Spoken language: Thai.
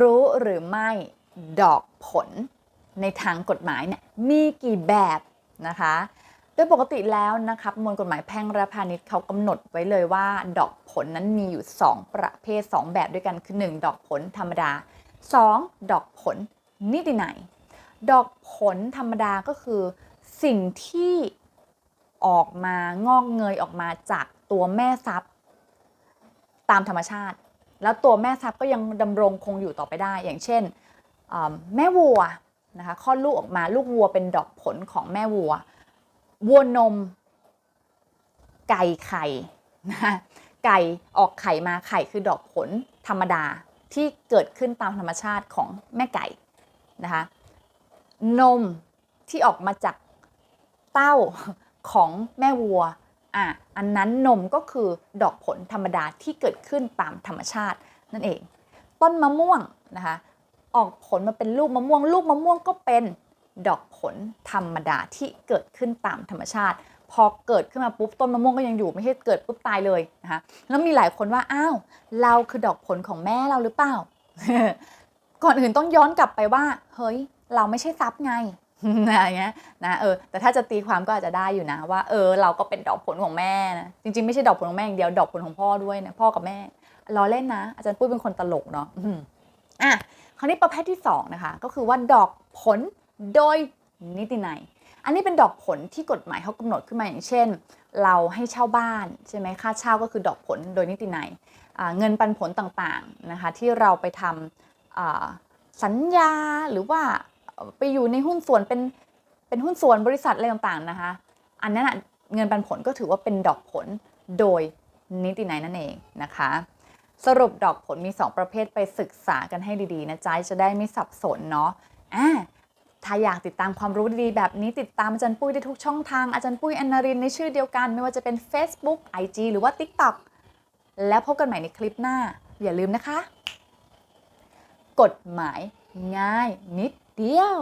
รู้หรือไม่ดอกผลในทางกฎหมายเนี่ยมีกี่แบบนะคะ โดยปกติแล้วนะครับมวลกฎหมายแพ่งและพาณิชย์เขากำหนดไว้เลยว่า ดอกผลนั้นมีอยู่ 2 ประเภท 2 แบบด้วยกันคือ 1 ดอกผลธรรมดา 2 ดอกผลนิตินัยดอกผลธรรมดาก็คือ สิ่งที่ออกมางอกเงยออกมาจากตัวแม่ทรัพย์ ตามธรรมชาติ แล้วตัวแม่ทรัพย์ก็ยังดำรงคงอยู่ต่อไปได้ อย่างเช่นแม่วัวนะคะคลอดลูกออกมาลูกวัวเป็นดอกผลของแม่วัว วัวนม ไก่ไข่นะไก่ออกไข่มาไข่คือดอกผลธรรมดาที่เกิดขึ้นตามธรรมชาติของแม่ไก่นะคะนมที่ออกมาจากเต้าของแม่วัว อะอันนั้นนมก็คือดอกผลธรรมดาที่เกิดขึ้นตามธรรมชาตินั่นเอง ต้นมะม่วงนะคะออกผลมาเป็นลูกมะม่วง ลูกมะม่วงก็เป็นดอกผลธรรมดาที่เกิดขึ้นตามธรรมชาติ พอเกิดขึ้นมาปุ๊บต้นมะม่วงก็ยังอยู่ไม่ใช่เกิดปุ๊บตายเลยนะคะแล้วมีหลายคนว่าอ้าวเราคือดอกผลของแม่เราหรือเปล่า ก่อนอื่นต้องย้อนกลับไปว่า เฮ้ย เราไม่ใช่ทรัพย์ไง อะไรเงี้ยนะเออแต่ถ้าจะตีความก็อาจจะได้อยู่นะ ว่าเออเราก็เป็นดอกผลของแม่นะจริงๆไม่ใช่ดอกผลของแม่อย่างเดียวดอกผลของพ่อด้วยนะพ่อกับแม่ล้อเล่นนะ อาจารย์ปุ้ยเป็นคนตลกเนาะอืมอะคราวนี้ประเภทที่สองนะคะก็คือว่าดอกผลโดยนิตินัยอันนี้เป็นดอกผลที่กฎหมายเขากำหนดขึ้นมาอย่างเช่น เราให้เช่าบ้านใช่ไหมค่าเช่าก็คือดอกผลโดยนิตินัยเงินปันผลต่างๆนะคะที่เราไปทำสัญญาหรือว่า ไปอยู่ในหุ้นส่วนเป็นเป็นหุ้นส่วนบริษัทอะไรต่างๆนะคะ อันนั้นะเงินปันผลก็ถือว่าเป็นดอกผลโดยนิตินัยนั่นเองนะคะ สรุปดอกผลมี 2 ประเภทไปศึกษากันให้ดีๆนะจ๊ะจะได้ไม่สับสนเนาะอ่าถ้าอยากติดตามความรู้ดีๆแบบนี้ติดตามอาจารย์ปุ้ยได้ทุกช่องทางอาจารย์ปุ้ยอนารินในชื่อเดียวกัน ไม่ว่าจะเป็น Facebook IG หรือว่า TikTok แล้วพบกันใหม่ในคลิปหน้า อย่าลืมนะคะ กฎหมาย ง่ายนิดเดียว